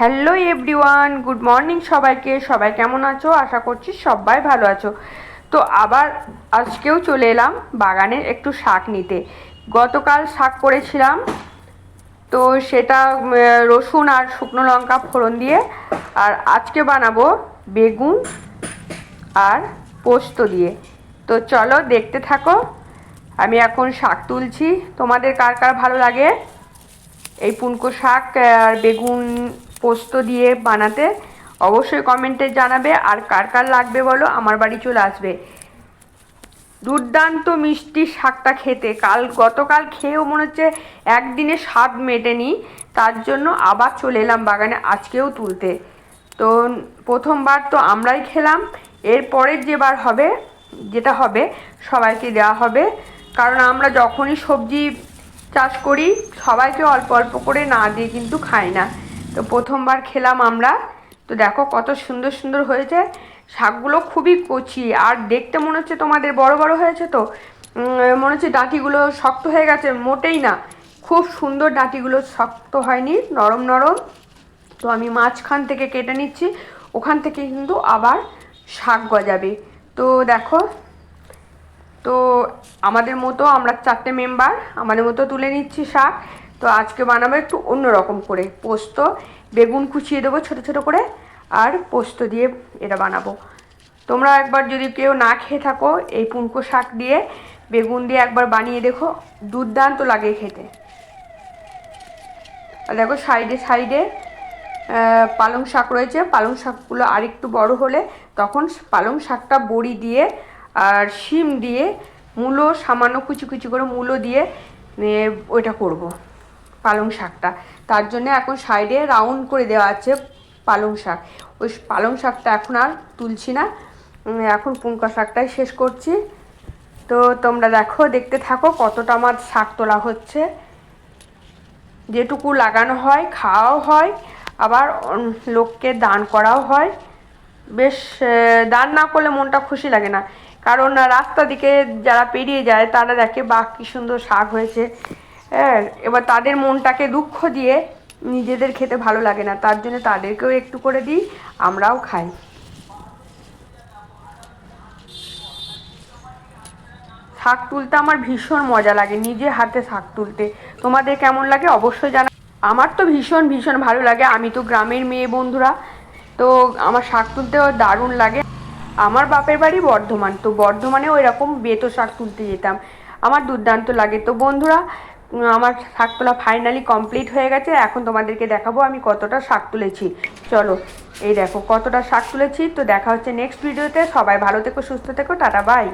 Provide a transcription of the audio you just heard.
Hello everyone, good morning সবাইকে। সবাই কেমন আছো? আশা করছি সবাই ভালো আছো। তো আবার আজকেও চলে এলাম বাগানে একটু শাক নিতে। গতকাল শাক করেছিলাম। তো সেটা রসুন আর শুকনো লঙ্কা ফোড়ন দিয়ে। আর আজকে বানাবো বেগুন আর পোস্ত দিয়ে। তো চলো দেখতে থাকো। আমি এখন শাক তুলছি। তোমাদের কার কার ভালো লাগে? এই পুনকো শাক আর বেগুন পোস্ত দিয়ে বানাতে অবশ্যই কমেন্টে জানাবে, আর কার কার লাগবে বলো, আমার বাড়ি চলে আসবে। দুর্দান্ত মিষ্টি শাকটা খেতে। কাল, গতকাল খেয়েও মনে হচ্ছে একদিনে স্বাদ মেটেনি, তার জন্য আবার চলে এলাম বাগানে আজকেও তুলতে। তো প্রথমবার তো আমরাই খেলাম এরপরের যেবার হবে, যেটা হবে, সবাইকে দেওয়া হবে। কারণ আমরা যখনই সবজি চাষ করি, সবাইকে অল্প অল্প করে না দিয়ে কিন্তু খাই না। তো প্রথমবার খেলাম আমরা। তো দেখো কত সুন্দর সুন্দর হয়েছে। শাকগুলো খুবই কচি। আর দেখতে মনে হচ্ছে তোমাদের বড় বড় হয়েছে তো। মনে হচ্ছে ডাঁটিগুলো শক্ত হয়ে গেছে। মোটেই না। খুব সুন্দর ডাঁটিগুলো শক্ত হয়নি। নরম নরম। তো আমি মাঝখান থেকে কেটে নিচ্ছি। ওখান থেকে কিন্তু আবার শাক গজাবে। তো দেখো। তো আমাদের মতো আমরা চারটে মেম্বার আমাদের মতো তুলে নিচ্ছি শাক। তো আজকে বানাবো একটু অন্য রকম করে। পোস্ত, বেগুন কুচিয়ে দেবো ছোটো ছোটো করে, আর পোস্ত দিয়ে এটা বানাবো। তোমরা একবার যদি কেউ না খেয়ে থাকো, এই পুনকো শাক দিয়ে বেগুন দিয়ে একবার বানিয়ে দেখো, দুর্দান্ত লাগে খেতে। আর দেখো সাইডে সাইডে পালং শাক রয়েছে। পালং শাকগুলো আরেকটু বড় হলে তখন পালং শাকটা বড়ি দিয়ে আর শিম দিয়ে, মূলো, সামান্য কুচি কুচি করে মূলো দিয়ে ওইটা করব। পালং শাকটা। তার জন্য এখন সাইডে রাউন্ড করে দেওয়া আছে পালং শাক। ওই পালং শাকটা এখন আর তুলছি না। এখন পুনকা শাকটাই শেষ করছি। তো তোমরা দেখো, দেখতে থাকো কতটা আমার শাক তোলা হচ্ছে। যেটুকু লাগানো হয়, খাওয়াও হয়, আবার লোককে দান করাও হয়। বেশ দান না করলে মনটা খুশি লাগে না। কারণ রাস্তা দিকে যারা পেরিয়ে যায়, তারা দেখে, বাহ, কী সুন্দর শাক হয়েছে। হ্যাঁ এবার তাদের মনটাকে দুঃখ দিয়ে নিজেদের খেতে ভালো লাগে না। তার জন্য তাদেরকেও একটু করে দিই, আমরাও খাই। শাক তুলতে আমার ভীষণ মজা লাগে, নিজে হাতে শাক তুলতে। তোমাদের কেমন লাগে অবশ্যই জানা আমার তো ভীষণ ভীষণ ভালো লাগে। আমি তো গ্রামের মেয়ে বন্ধুরা, তো আমার শাক তুলতেও দারুণ লাগে। আমার বাপের বাড়ি বর্ধমান, তো বর্ধমানে ওই রকম বেতো শাক তুলতে যেতাম। আমার দুর্দান্ত লাগে। তো বন্ধুরা আমার শাক তোলা ফাইনালি কমপ্লিট হয়ে গেছে। এখন তোমাদেরকে দেখাবো আমি কতটা শাক তুলেছি। চলো, এই দেখো কতটা শাক তুলেছি। তো দেখা হচ্ছে নেক্সট ভিডিওতে সবাই ভালো থেকো, সুস্থ থেকো, টাটা বাই